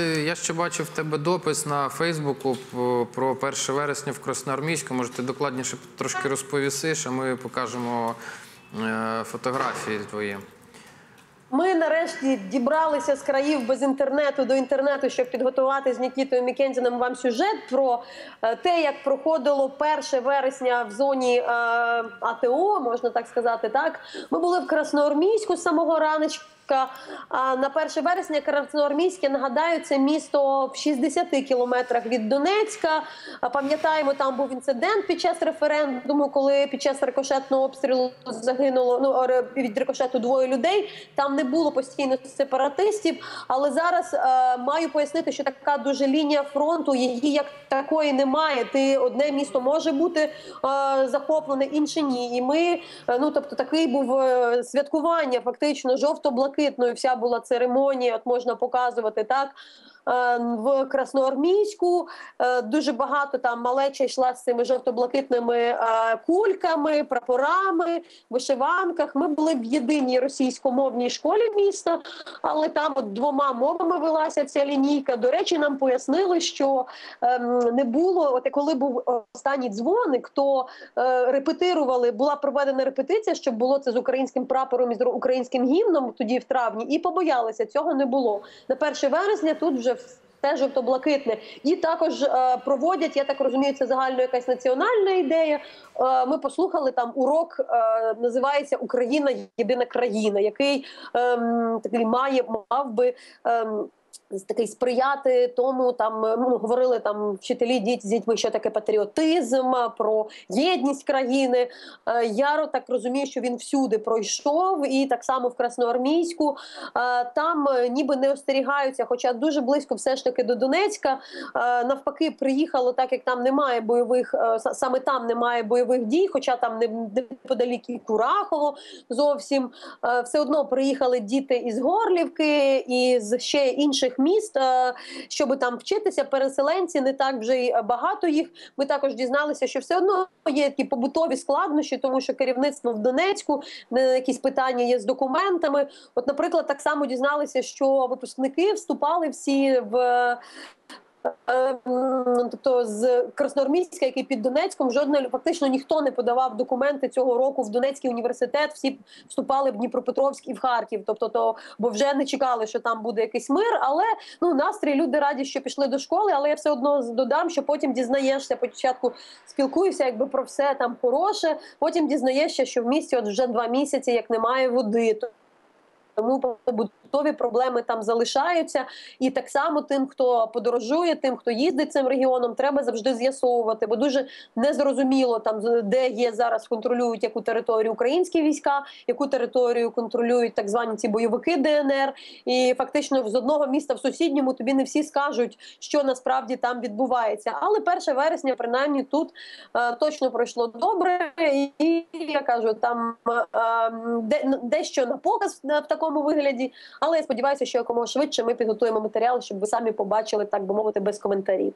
я ще бачив в тебе допис на Фейсбуку про 1 вересня в Красноармійську. Може, ти докладніше трошки розповісиш, а ми покажемо е, фотографії твої. Ми нарешті дібралися з країв без інтернету до інтернету, щоб підготувати з Нікітою Мікензіном вам сюжет про е, те, як проходило 1 вересня в зоні е, АТО, можна так сказати. Так ми були в Красноармійську з самого раночка. А на 1 вересня Красноармійське, нагадаю, це місто в 60 кілометрах від Донецька. Пам'ятаємо, там був інцидент під час референдуму, коли під час рикошетного обстрілу загинуло ну від рикошету двоє людей. Там не було постійно сепаратистів. Але зараз е, маю пояснити, що така дуже лінія фронту, її як такої немає. Ти одне місто може бути е, захоплене, інше ні. І ми, е, ну тобто, такий був е, святкування, фактично жовто-блакитною. Вся була церемонія. От можна показувати так. Е, В Красноармійську Е, дуже багато там малеча йшла з цими жовто-блакитними е, кульками, прапорами, вишиванках. Ми були в єдиній російськомовній школі міста, але там от двома мовами велася ця лінійка. До речі, нам пояснили, що ем, не було, от коли був останній дзвоник, то репетирували, була проведена репетиція, щоб було це з українським прапором і з українським гімном тоді в травні, і побоялися, цього не було. На 1 вересня тут вже все жовто-блакитне. І також е, проводять, я так розумію, це загально якась національна ідея. Е, ми послухали там урок, е, називається Україна єдина країна, який е, такий має мав би. Ем, Такий сприяти тому, там ну говорили там вчителі діть з дітьми, що таке патріотизм, про єдність країни. Е, Я так розумію, що він всюди пройшов, і так само в Красноармійську. Е, Там е, ніби не остерігаються, хоча дуже близько все ж таки до Донецька. Е, Навпаки, приїхало так, як там немає бойових, е, саме там немає бойових дій, хоча там неподалік і Курахово зовсім. Е, Все одно приїхали діти із Горлівки і з ще інших міст, е, щоб там вчитися. Переселенці не так вже й багато їх. Ми також дізналися, що все одно є такі побутові складнощі, тому що керівництво в Донецьку не якісь питання є з документами. От, наприклад, так само дізналися, що випускники вступали всі в. Е, м, Тобто з Красноармійська, який під Донецьком, жодне фактично ніхто не подавав документи цього року в Донецький університет. Всі вступали в Дніпропетровськ і в Харків. Тобто, то бо вже не чекали, що там буде якийсь мир. Але ну настрій люди раді, що пішли до школи. Але я все одно додам, що потім дізнаєшся. Початку спілкуюся, якби про все там хороше. Потім дізнаєшся, що в місті от вже два місяці як немає води. Тому побутові проблеми там залишаються, і так само тим, хто подорожує, тим, хто їздить цим регіоном, треба завжди з'ясовувати, бо дуже незрозуміло там де є зараз контролюють яку територію українські війська, яку територію контролюють так звані ці бойовики ДНР. І фактично з одного міста в сусідньому тобі не всі скажуть, що насправді там відбувається. Але 1 вересня, принаймні, тут е, точно пройшло добре, і я кажу, там е, де, дещо на показ е, в такому вигляді. Але я сподіваюся, що якомога швидше ми підготуємо матеріал, щоб ви самі побачили, так би мовити, без коментарів.